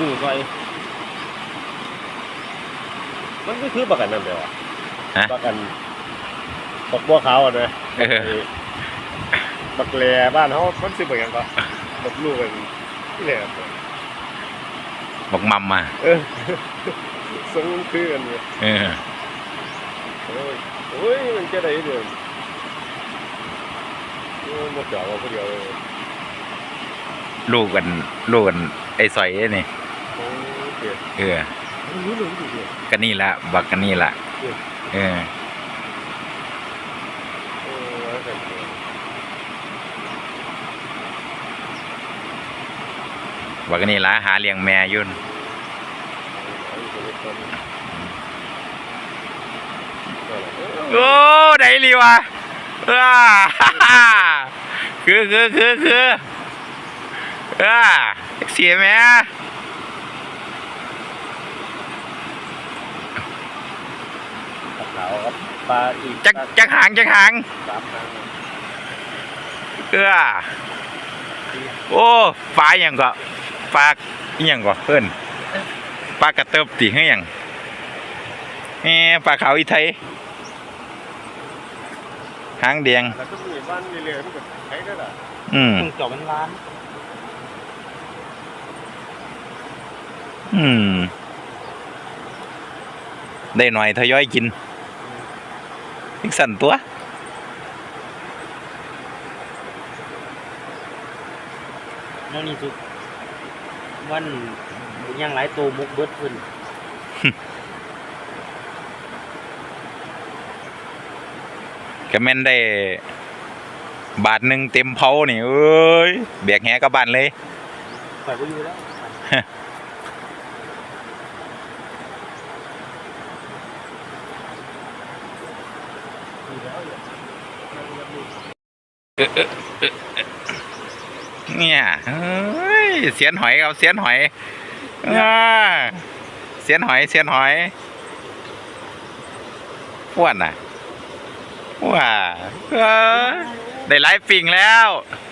ดูไปมันก็คือประกันนั่นเดียวอะฮะ ประกันปักบัวขาวอะนะเออไอ้บักแลบ้านเขามันสิบอย่างก็บักลูกกันนี่แหละบอกมัมมาเออสมมันคือกันเนี่ยเออโอ้ยโอ้ยมันจะได้เดือนโอ้ยหมดจอมาคนเดียวเลยลูกกันลูกกันไอ้สอยนี่โอ้ย เกลียดเออไม่รู้เลยไม่รู้เลยกันนี่ละบักกันนี่ละเออโอ้ยแต่เกลียดบักกันนี่ละหาเลี้ยงแม่อยุ่นเอาอยู่ในต้นนั่นแหละเออโอ้ได้ลีวะอ้าคือคือคือคืออ้าเสียแม่ ปลา ขาวครับปลาอีกจักจักหางจักหางสามครั้งเออโอ้ปลาอหย่างก็ปลาอหย่างก็เพิ่นปลากระเติบติเฮือหยังแหมปลาขาวอีไทยหางแดงแล้วก็มีบ้านเรื่อยๆมันก็ใช้ได้ล่ะอืมจอบเป็นล้านอืม ได้หน่อยทยอยกิน อีกสั่นตัวนั่นนี่สุดวันยังหลายตัวมุกเบิดขึ้นก็แม่นได้ บาทหนึ่งเต็มเผานี่เอ้ยแบกแหกลับบ้านเลยข่อยก็อยู่แล้ว เนี่ยเฮ้ยเสียนหอยครับเสียนหอยอ่าเสียนหอยเสียนหอยอ้วนน่ะว้าเอ้ยได้หลายปิ่งแล้วเ